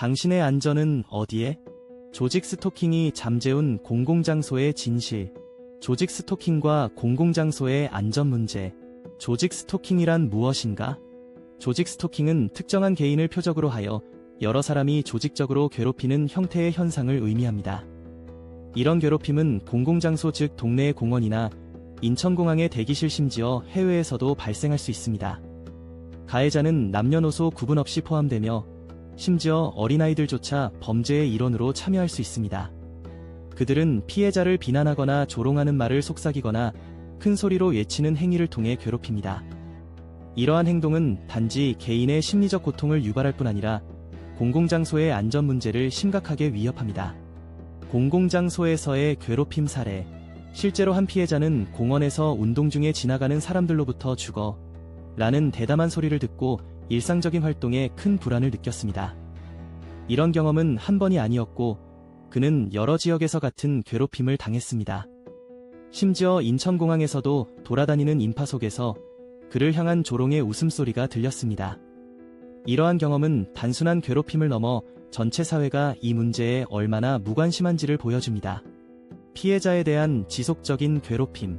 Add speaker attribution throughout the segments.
Speaker 1: 당신의 안전은 어디에? 조직 스토킹이 잠재운 공공장소의 진실. 조직 스토킹과 공공장소의 안전 문제. 조직 스토킹이란 무엇인가? 조직 스토킹은 특정한 개인을 표적으로 하여 여러 사람이 조직적으로 괴롭히는 형태의 현상을 의미합니다. 이런 괴롭힘은 공공장소 즉 동네의 공원이나 인천공항의 대기실 심지어 해외에서도 발생할 수 있습니다. 가해자는 남녀노소 구분 없이 포함되며 심지어 어린아이들조차 범죄의 일원으로 참여할 수 있습니다. 그들은 피해자를 비난하거나 조롱하는 말을 속삭이거나 큰 소리로 외치는 행위를 통해 괴롭힙니다. 이러한 행동은 단지 개인의 심리적 고통을 유발할 뿐 아니라 공공장소의 안전 문제를 심각하게 위협합니다. 공공장소에서의 괴롭힘 사례. 실제로 한 피해자는 공원에서 운동 중에 지나가는 사람들로부터 죽어 라는 대담한 소리를 듣고 일상적인 활동에 큰 불안을 느꼈습니다. 이런 경험은 한 번이 아니었고 그는 여러 지역에서 같은 괴롭힘을 당했습니다. 심지어 인천공항에서도 돌아다니는 인파 속에서 그를 향한 조롱의 웃음소리가 들렸습니다. 이러한 경험은 단순한 괴롭힘을 넘어 전체 사회가 이 문제에 얼마나 무관심한지를 보여줍니다. 피해자에 대한 지속적인 괴롭힘.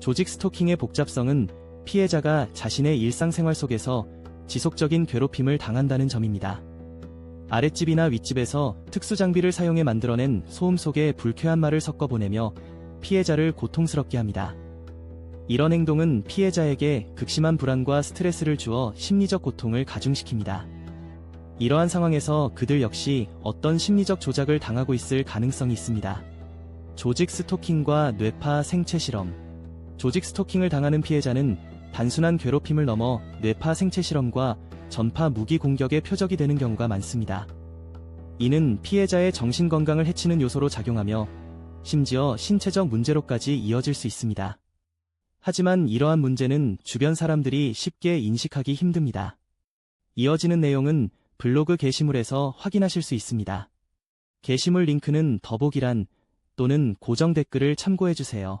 Speaker 1: 조직 스토킹의 복잡성은 피해자가 자신의 일상생활 속에서 지속적인 괴롭힘을 당한다는 점입니다. 아랫집이나 윗집에서 특수장비를 사용해 만들어낸 소음 속에 불쾌한 말을 섞어 보내며 피해자를 고통스럽게 합니다. 이런 행동은 피해자에게 극심한 불안과 스트레스를 주어 심리적 고통을 가중시킵니다. 이러한 상황에서 그들 역시 어떤 심리적 조작을 당하고 있을 가능성이 있습니다. 조직 스토킹과 뇌파 생체 실험. 조직 스토킹을 당하는 피해자는 단순한 괴롭힘을 넘어 뇌파 생체 실험과 전파 무기 공격의 표적이 되는 경우가 많습니다. 이는 피해자의 정신 건강을 해치는 요소로 작용하며 심지어 신체적 문제로까지 이어질 수 있습니다. 하지만 이러한 문제는 주변 사람들이 쉽게 인식하기 힘듭니다. 이어지는 내용은 블로그 게시물에서 확인하실 수 있습니다. 게시물 링크는 더보기란 또는 고정 댓글을 참고해주세요.